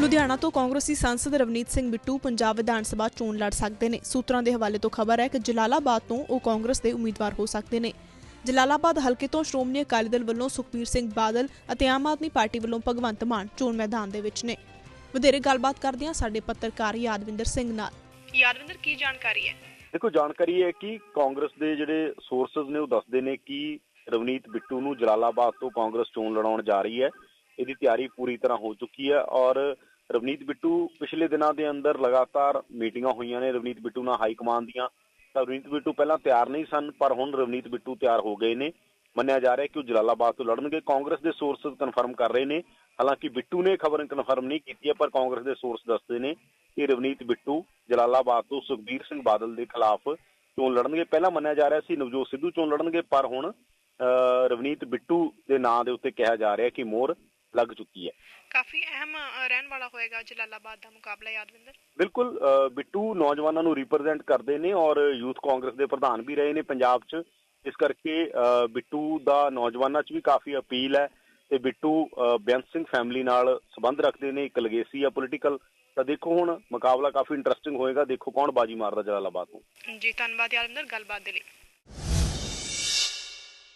ਲੁਧਿਆਣਾ ਤੋਂ ਕਾਂਗਰਸੀ ਸੰਸਦ ਰਵਨੀਤ ਸਿੰਘ ਬਿੱਟੂ ਪੰਜਾਬ ਵਿਧਾਨ ਸਭਾ ਚੋਣ ਲੜ ਸਕਦੇ ਨੇ। ਸੂਤਰਾਂ ਦੇ ਹਵਾਲੇ ਤੋਂ ਖਬਰ ਹੈ ਕਿ ਜਲਾਲਾਬਾਦ ਤੋਂ ਉਹ ਕਾਂਗਰਸ ਦੇ ਉਮੀਦਵਾਰ ਹੋ ਸਕਦੇ ਨੇ। ਜਲਾਲਾਬਾਦ ਹਲਕੇ ਤੋਂ ਸ਼੍ਰੋਮਣੀ ਅਕਾਲੀ ਦਲ ਵੱਲੋਂ ਸੁਖਬੀਰ ਸਿੰਘ ਬਾਦਲ ਅਤੇ ਆਮ ਆਦਮੀ ਪਾਰਟੀ ਵੱਲੋਂ ਭਗਵੰਤ ਮਾਨ ਚੋਣ ਮੈਦਾਨ ਦੇ ਵਿੱਚ ਨੇ। ਵਧੇਰੇ ਗੱਲਬਾਤ ਕਰਦੇ ਹਾਂ ਸਾਡੇ ਪੱਤਰਕਾਰ ਯਾਦਵਿੰਦਰ ਸਿੰਘ ਨਾਲ। ਯਾਦਵਿੰਦਰ ਕੀ ਜਾਣਕਾਰੀ ਹੈ? ਦੇਖੋ ਜਾਣਕਾਰੀ ਹੈ ਕਿ ਕਾਂਗਰਸ ਦੇ ਜਿਹੜੇ ਸੋਰਸਸ ਨੇ ਉਹ ਦੱਸਦੇ ਨੇ ਕਿ ਰਵਨੀਤ ਬਿੱਟੂ ਨੂੰ ਜਲਾਲਾਬਾਦ ਤੋਂ ਕਾਂਗਰਸ ਚੋਣ ਲੜਾਉਣ ਜਾ ਰਹੀ ਹੈ। ਇਹਦੀ ਤਿਆਰੀ ਪੂਰੀ ਤਰ੍ਹਾਂ ਹੋ ਚੁੱਕੀ ਹੈ ਔਰ ਰਵਨੀਤ ਬਿੱਟੂ ਪਿਛਲੇ ਦਿਨਾਂ ਦੇ ਅੰਦਰ ਲਗਾਤਾਰ ਮੀਟਿੰਗਾਂ ਹੋਈਆਂ ਨੇ ਰਵਨੀਤ ਬਿੱਟੂ ਨਾਲ ਹਾਈ ਕਮਾਂਡ ਦੀਆਂ। ਤਾਂ ਰਵਨੀਤ ਬਿੱਟੂ ਪਹਿਲਾਂ ਤਿਆਰ ਨਹੀਂ ਸਨ ਪਰ ਹੁਣ ਰਵਨੀਤ ਬਿੱਟੂ ਤਿਆਰ ਹੋ ਗਏ ਨੇ। ਮੰਨਿਆ ਜਾ ਰਿਹਾ ਕਿ ਉਹ ਜਲਾਲਾਬਾਦ ਤੋਂ ਲੜਨਗੇ। ਕਾਂਗਰਸ ਦੇ ਸੋਰਸਸ ਕਨਫਰਮ ਕਰ ਰਹੇ ਨੇ। ਹਾਲਾਂਕਿ ਬਿੱਟੂ ਨੇ ਖਬਰ ਕਨਫਰਮ ਨਹੀਂ ਕੀਤੀ ਹੈ ਪਰ ਕਾਂਗਰਸ ਦੇ ਸੋਰਸ ਦੱਸਦੇ ਨੇ ਕਿ ਰਵਨੀਤ ਬਿੱਟੂ ਜਲਾਲਾਬਾਦ ਤੋਂ ਸੁਖਬੀਰ ਸਿੰਘ ਬਾਦਲ ਦੇ ਖਿਲਾਫ ਚੋਣ ਲੜਨਗੇ। ਪਹਿਲਾਂ ਮੰਨਿਆ ਜਾ ਰਿਹਾ ਸੀ ਨਵਜੋਤ ਸਿੱਧੂ ਚੋਣ ਲੜਨਗੇ ਪਰ ਹੁਣ ਅਹ, ਰਵਨੀਤ ਬਿੱਟੂ ਦੇ ਨਾਂ ਦੇ ਉੱਤੇ ਕਿਹਾ ਜਾ ਰਿਹਾ ਕਿ ਮੋਰ ਲੱਗ ਚੁੱਕੀ ਹੈ। ਕਾਫੀ ਅਹਿਮ ਰਹਿਣ ਵਾਲਾ ਹੋਏਗਾ ਜਲਾਲਾਬਾਦ ਦਾ ਮੁਕਾਬਲਾ ਯਾਦਵਿੰਦਰ? ਬਿਲਕੁਲ ਬਿੱਟੂ ਨੌਜਵਾਨਾਂ ਨੂੰ ਰਿਪਰੈਜ਼ੈਂਟ ਕਰਦੇ ਨੇ ਔਰ ਯੂਥ ਕਾਂਗਰਸ ਦੇ ਪ੍ਰਧਾਨ ਵੀ ਰਹੇ ਨੇ ਪੰਜਾਬ 'ਚ। ਇਸ ਕਰਕੇ ਬਿੱਟੂ ਦਾ ਨੌਜਵਾਨਾਂ 'ਚ ਵੀ ਕਾਫੀ ਅਪੀਲ ਹੈ ਤੇ ਬਿੱਟੂ ਬੇਅੰਤ ਸਿੰਘ ਫੈਮਿਲੀ ਨਾਲ ਸੰਬੰਧ ਰੱਖਦੇ ਨੇ ਇੱਕ ਲਗੇਸੀ ਆ ਪੋਲੀਟੀਕਲ ਤਾਂ ਦੇਖੋ ਹੁਣ ਮੁਕਾਬਲਾ ਕਾਫੀ ਇੰਟਰਸਟਿੰਗ ਹੋਏਗਾ ਦੇਖੋ ਕੌਣ ਬਾਜੀ ਮਾਰਦਾ ਜਲਾਲਾਬਾਦ ਤੋਂ ਜੀ ਧੰਨਵਾਦ ਯਾਦਵਿੰਦਰ ਗੱਲਬਾਤ ਦੇ ਲਈ।